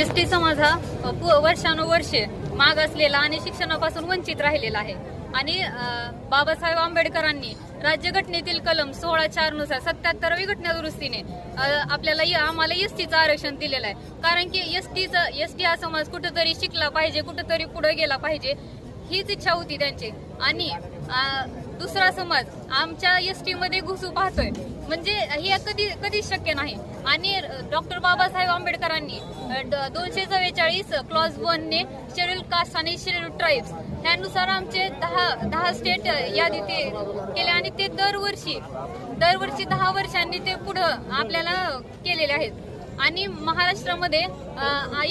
S T समाज हा अ, पु- वर्षानुवर्षे मागासलेला आणि शिक्षणापासून वंचित राहिलेला आहे. आणि बाबासाहेब आंबेडकरांनी राज्यघटनेतील कलम सोळा चारनुसार सत्याहत्तरावी घटना दुरुस्तीने आपल्याला य- आम्हाला एस टीचं आरक्षण दिलेलं आहे. कारण की एस टीचं एस टी हा समाज कुठंतरी शिकला पाहिजे कुठंतरी पुढे गेला पाहिजे हीच इच्छा होती त्यांची. आणि दुसरा समाज आमच्या एस टीमध्ये घुसू पाहतोय. म्हणजे हे कधी कधीच शक्य नाही. आणि डॉक्टर बाबासाहेब आंबेडकरांनी ड- दोनशे चव्वेचाळीस क्लॉज वनने शेड्यूल कास्ट आणि शेड्यूल ट्राईब्स त्यानुसार आमचे दहा दहा स्टेट यादी ते केले आणि ते दरवर्षी दरवर्षी दहा वर्षांनी ते पुढं आपल्याला केलेले आहेत. आणि महाराष्ट्रामध्ये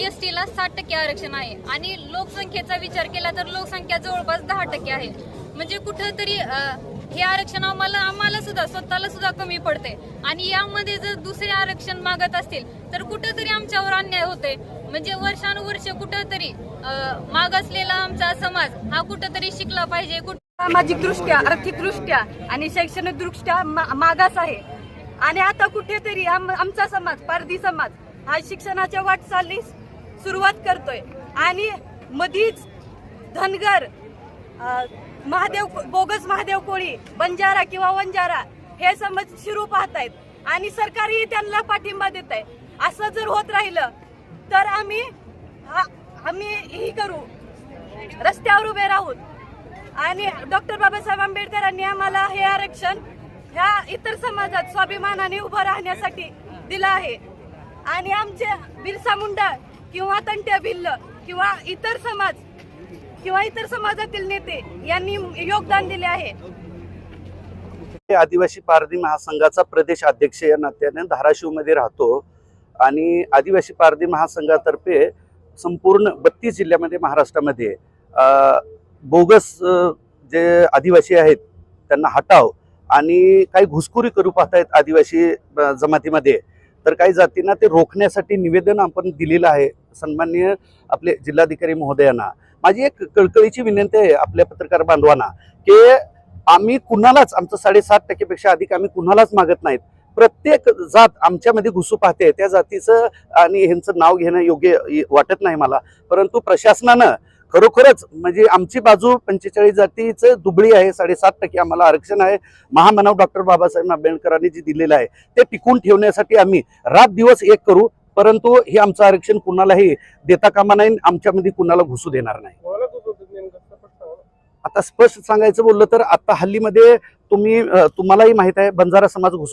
एस टीला साठ टक्के आरक्षण आहे. आणि लोकसंख्येचा विचार केला तर लोकसंख्या जवळपास दहा टक्के आहे. म्हणजे कुठंतरी हे आरक्षण आम्हाला आम्हाला सुद्धा स्वतःला सुद्धा कमी पडते. आणि यामध्ये जर दुसरे आरक्षण मागत असतील तर कुठंतरी आमच्यावर अन्याय होते. म्हणजे वर्षानुवर्ष कुठंतरी मागासलेला आमचा समाज हा कुठंतरी शिकला पाहिजे. कुठं सामाजिक दृष्ट्या आर्थिक दृष्ट्या आणि शैक्षणिक दृष्ट्या मा- मागास आहे. आणि आता कुठेतरी आम- आमचा समाज पारधी समाज हा शिक्षणाच्या वाटचालीस सुरुवात करतोय. आणि मधीच धनगर महादेव बोगस महादेव कोळी बंजारा किंवा वंजारा हे समज शिरू पाहतायत. आणि सरकारही त्यांना पाठिंबा देत आहे असं जर होत राहिलं तर आम्ही आम्ही ही करू. रस्त्यावर उभे राहू आणि डॉक्टर बाबासाहेब आंबेडकरांनी आम्हाला हे आरक्षण ह्या इतर समाजात स्वाभिमानाने उभं राहण्यासाठी दिलं आहे. आणि आमचे बिरसा मुंडा किंवा तंट्या भिल्ल किंवा इतर समाज किंवा इतर समाजातील नेते यांनी योगदान दिले आहे. आदिवासी पारधी महासंघाचा प्रदेश अध्यक्ष या नात्याने धाराशिवमध्ये राहतो आणि आदिवासी पारधी महासंघातर्फे संपूर्ण बत्तीस जिल्ह्यामध्ये महाराष्ट्रामध्ये बोगस जे आदिवासी आहेत त्यांना हटाव आणि काही घुसखोरी करू पाहतायत आदिवासी जमातीमध्ये. तर काही जातींना ते रोखण्यासाठी निवेदन आपण दिलेलं आहे. सन्माननीय आपले जिल्हाधिकारी महोदयांना माझी एक कळकळीची विनंती आहे आपल्या पत्रकार बांधवांना की आम्ही कुणालाच आमचं साडेसात टक्केपेक्षा अधिक आम्ही कुणालाच मागत नाहीत. प्रत्येक जात आमच्यामध्ये घुसू पाहते त्या जातीचं आणि ह्यांचं नाव घेणं योग्य वाटत नाही मला. परंतु प्रशासनानं खरोखरच म्हणजे आमची बाजू पंचेचाळीस जातीचं दुबळी आहे साडेसात टक्के आम्हाला आरक्षण आहे. महामानव डॉक्टर बाबासाहेब आंबेडकरांनी जे दिलेलं आहे ते टिकून ठेवण्यासाठी आम्ही रात दिवस एक करू. परंतु हे आमचं आरक्षण कुणालाही देता कामा नाही आमच्यामध्ये कुणाला घुसू देणार नाही. आता स्पष्ट सांगायचं बोललं तर आता हल्लीमध्ये तुम्ही तुम्हालाही माहीत आहे बंजारा समाज घुसू